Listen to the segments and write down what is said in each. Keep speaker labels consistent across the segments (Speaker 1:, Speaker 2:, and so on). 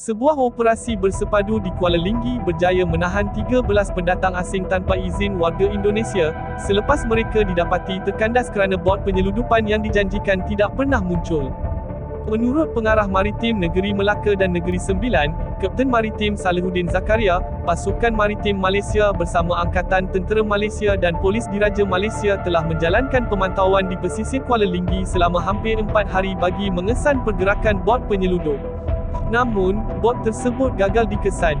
Speaker 1: Sebuah operasi bersepadu di Kuala Linggi berjaya menahan 13 pendatang asing tanpa izin warga Indonesia, selepas mereka didapati terkandas kerana bot penyeludupan yang dijanjikan tidak pernah muncul. Menurut Pengarah Maritim Negeri Melaka dan Negeri Sembilan, Kapten Maritim Salihuddin Zakaria, Pasukan Maritim Malaysia bersama Angkatan Tentera Malaysia dan Polis Diraja Malaysia telah menjalankan pemantauan di pesisir Kuala Linggi selama hampir 4 hari bagi mengesan pergerakan bot penyeludup. Namun, bot tersebut gagal dikesan.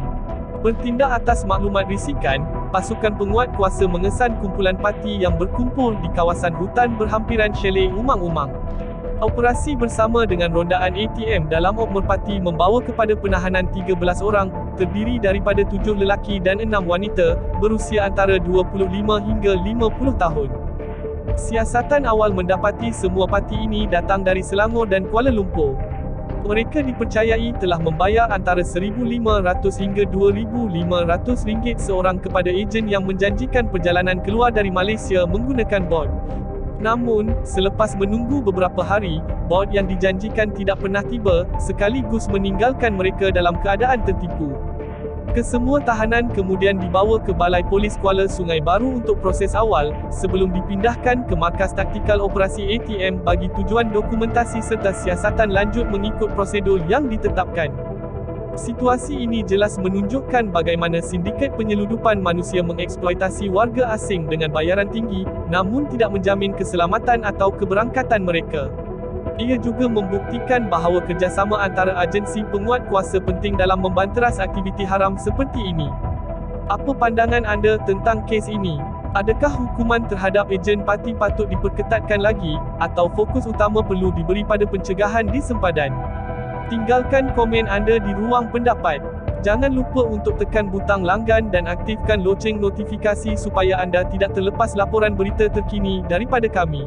Speaker 1: Bertindak atas maklumat risikan, pasukan penguat kuasa mengesan kumpulan parti yang berkumpul di kawasan hutan berhampiran chalet Umang-Umang. Operasi bersama dengan rondaan ATM dalam Ok Merpati membawa kepada penahanan 13 orang, terdiri daripada 7 lelaki dan 6 wanita, berusia antara 25 hingga 50 tahun. Siasatan awal mendapati semua parti ini datang dari Selangor dan Kuala Lumpur. Mereka dipercayai telah membayar antara RM1,500 hingga RM2,500 ringgit seorang kepada ejen yang menjanjikan perjalanan keluar dari Malaysia menggunakan bot. Namun, selepas menunggu beberapa hari, bot yang dijanjikan tidak pernah tiba, sekaligus meninggalkan mereka dalam keadaan tertipu. Kesemua tahanan kemudian dibawa ke Balai Polis Kuala Sungai Baru untuk proses awal, sebelum dipindahkan ke Markas Taktikal Operasi ATM bagi tujuan dokumentasi serta siasatan lanjut mengikut prosedur yang ditetapkan. Situasi ini jelas menunjukkan bagaimana sindiket penyeludupan manusia mengeksploitasi warga asing dengan bayaran tinggi, namun tidak menjamin keselamatan atau keberangkatan mereka. Ia juga membuktikan bahawa kerjasama antara agensi penguat kuasa penting dalam membanteras aktiviti haram seperti ini. Apa pandangan anda tentang kes ini? Adakah hukuman terhadap ejen parti patut diperketatkan lagi, atau fokus utama perlu diberi pada pencegahan di sempadan? Tinggalkan komen anda di ruang pendapat. Jangan lupa untuk tekan butang langgan dan aktifkan loceng notifikasi supaya anda tidak terlepas laporan berita terkini daripada kami.